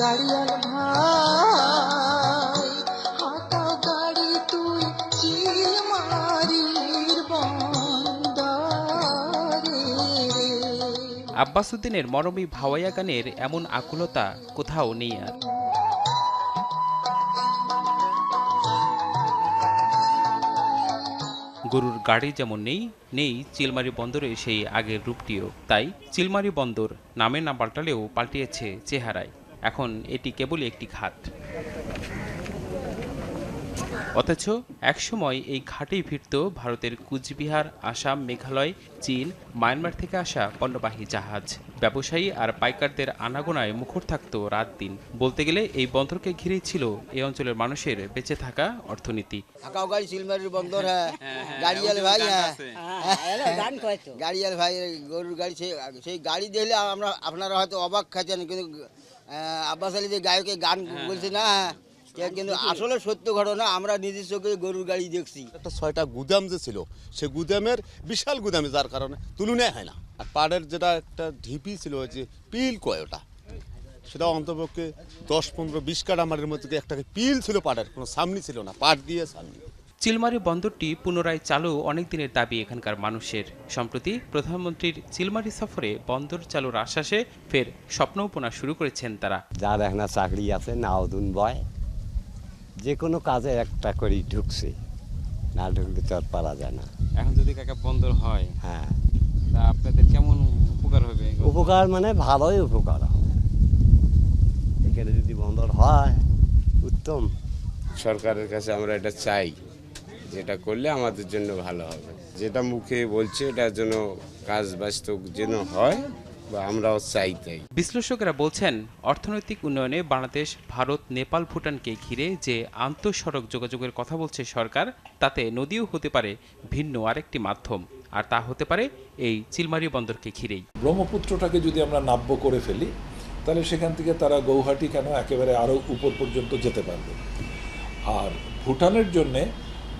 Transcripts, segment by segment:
গাড়িয়াল ভাই গাড়ি তুই আব্বাসুদ্দিনের মরমী ভাওয়াইয়া গানের এমন আকুলতা কোথাও নেই আর। গরুর গাড়ি যেমন নেই নেই চিলমারি বন্দরে সেই আগের রূপটিও। তাই চিলমারি বন্দর নামে না পাল্টালেও পাল্টিয়েছে চেহারায়। এখন এটি কেবলই একটি ঘাট অথচ একসময় এই ঘাটেই ফিরত ভারতের কুচবিহার আসাম মেঘালয় চীন মায়ানমার থেকে আসা পণ্যবাহী জাহাজ। ব্যবসায়ী আর পাইকারদের আনাগোনায় মুখর থাকত রাত দিন বলতে গেলে এই বন্দরকে ঘিরেই ছিল এই অঞ্চলের মানুষের বেঁচে থাকা অর্থনীতি। গাড়ি সিলমারির বন্দর হ্যাঁ। ভাই হ্যাঁ। গাড়িয়াল ভাই গরুর গাড়ি সেই সেই গাড়ি দেখলে আমরা আপনারা হয়তো অবাক খাচ্ছেন কিন্তু আব্বাস আলী যে গায়কে গান বলছে না? হ্যাঁ, কিন্তু আসলে সত্য ঘটনা আমরা নিজের চোখে গরুর গাড়ি দেখছি। একটা ছয়টা গুদাম যে ছিল সে গুদামের বিশাল গুদামে যার কারণে তুলনায় হয় না। আর পাড়ের যেটা একটা ঢিপি ছিল ওই যে পিল কয় ওটা? সেটা অন্তপক্ষে দশ পনেরো বিশ কাটা মাটির মধ্যে একটা পিল ছিল পাড়ের কোনো সামনি ছিল না পাট দিয়ে সামনি। চিলমারি বন্দরটি পুনরায় চালু অনেক দিনের দাবি এখানকার মানুষের। সম্প্রতি প্রধানমন্ত্রীর চিলমারি সফরে বন্দর চালুর আশ্বাসে ফের স্বপ্নপনা শুরু করেছেন তারা। যার এখন চাকরি আছে নাওদুন বয় যে কোনো কাজে একটা করেই ঢুকছে। না ঢুকলে তো আর পারা যায় না। এখন যদি কাকা বন্দর হয় হ্যাঁ। তা আপনাদের কেমন উপকার হবে? উপকার মানে ভালোই উপকার হবে। এখানে যদি বন্দর হয় উত্তম। সরকারের কাছে আমরা এটা চাই। যেটা করলে আমাদের জন্য ভালো হবে। যেটা মুখে বলছে এটার জন্য কাজ বাস্তব যেন হয় বা আমরাও চাই তাই। বিশ্লেষকেরা বলছেন অর্থনৈতিক উন্নয়নে বাংলাদেশ ভারত নেপাল ভুটানকে ঘিরে যে আন্তঃসড়ক যোগাযোগের কথা বলছে সরকার তাতে নদীও হতে পারে ভিন্ন আরেকটি মাধ্যম। আর তা হতে পারে এই চিলমারি বন্দরকে ঘিরেই। ব্রহ্মপুত্রটাকে যদি আমরা নাব্য করে ফেলি তাহলে সেখান থেকে তারা গৌহাটি কেন একেবারে আরও উপর পর্যন্ত যেতে পারবে? আর ভুটানের জন্যে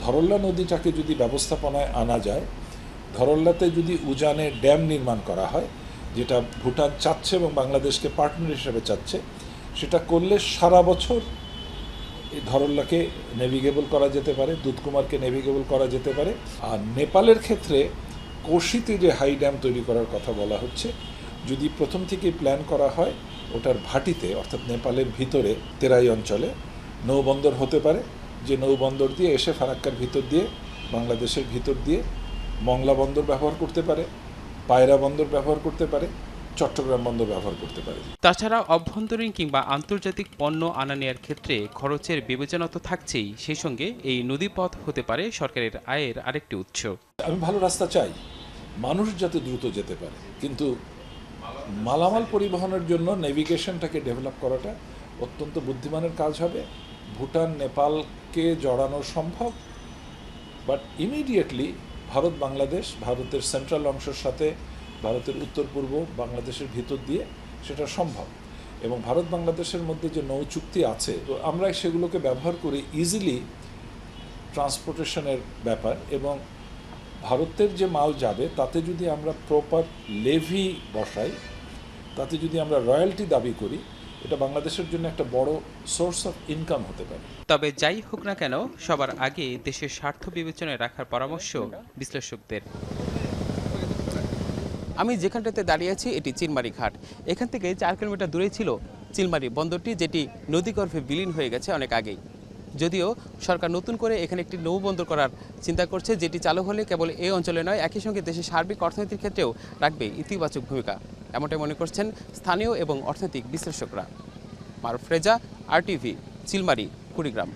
ধরল্লা নদীটাকে যদি ব্যবস্থাপনায় আনা যায়, ধরল্লাতে যদি উজানে ড্যাম নির্মাণ করা হয়, যেটা ভুটান চাচ্ছে এবং বাংলাদেশকে পার্টনার হিসেবে চাচ্ছে, সেটা করলে সারা বছর এই ধরল্লাকে নেভিগেবল করা যেতে পারে, দুধকুমারকে নেভিগেবল করা যেতে পারে। আর নেপালের ক্ষেত্রে কোশিতে যে হাই ড্যাম তৈরি করার কথা বলা হচ্ছে, যদি প্রথম থেকে প্ল্যান করা হয়, ওটার ভাটিতে, অর্থাৎ নেপালের ভিতরে, তেরাই অঞ্চলে, নৌবন্দর হতে পারে। যে নৌবন্দর দিয়ে এসে ফারাক্কার ভিতর দিয়ে বাংলাদেশের ভিতর দিয়ে মংলা বন্দর ব্যবহার করতে পারে পায়রা বন্দর ব্যবহার করতে পারে চট্টগ্রাম বন্দর ব্যবহার করতে পারে। তাছাড়া অভ্যন্তরীণ কিংবা আন্তর্জাতিক পণ্য আনা নেয়ার ক্ষেত্রে খরচের বিবেচনা তো থাকছেই সেই সঙ্গে এই নদীপথ হতে পারে সরকারের আয়ের আরেকটি উৎস। আমি ভালো রাস্তা চাই মানুষ যাতে দ্রুত যেতে পারে কিন্তু মালামাল পরিবহনের জন্য নেভিগেশনটাকে ডেভেলপ করাটা অত্যন্ত বুদ্ধিমানের কাজ হবে। ভুটান, নেপালকে জড়ানো সম্ভব? বাট ইমিডিয়েটলি ভারত, বাংলাদেশ, ভারতের সেন্ট্রাল অংশের সাথে ভারতের উত্তর পূর্ব বাংলাদেশের ভিতর দিয়ে সেটা সম্ভব। এবং ভারত, বাংলাদেশের মধ্যে যে নৌ চুক্তি আছে, তো আমরা সেগুলোকে ব্যবহার করি ইজিলি ট্রান্সপোর্টেশনের ব্যাপার এবং ভারতের যে মাল যাবে, তাতে যদি আমরা প্রপার লেভি বসাই, তাতে যদি আমরা রয়্যালটি দাবি করি এটা বাংলাদেশের জন্য একটা বড় সোর্স অফ ইনকাম হতে পারে। তবে যাই হোক না কেন সবার আগে দেশের স্বার্থ বিবেচনায় রাখার পরামর্শ বিশ্লেষকদের। আমি যেখানটাতে দাঁড়িয়ে আছি এটি চিলমারি ঘাট। এখান থেকে চার কিলোমিটার দূরেই ছিল চিলমারি বন্দরটি যেটি নদীগর্ভে বিলীন হয়ে গেছে অনেক আগেই। যদিও সরকার নতুন করে এখানে একটি নৌবন্দর করার চিন্তা করছে যেটি চালু হলে কেবল এই অঞ্চলে নয় একই সঙ্গে দেশের সার্বিক অর্থনীতির ক্ষেত্রেও রাখবে ইতিবাচক ভূমিকা। এমনটাই মনে করছেন স্থানীয় এবং অর্থনৈতিক বিশ্লেষকরা। Maruf Reza R TV Chilmari Kurigram.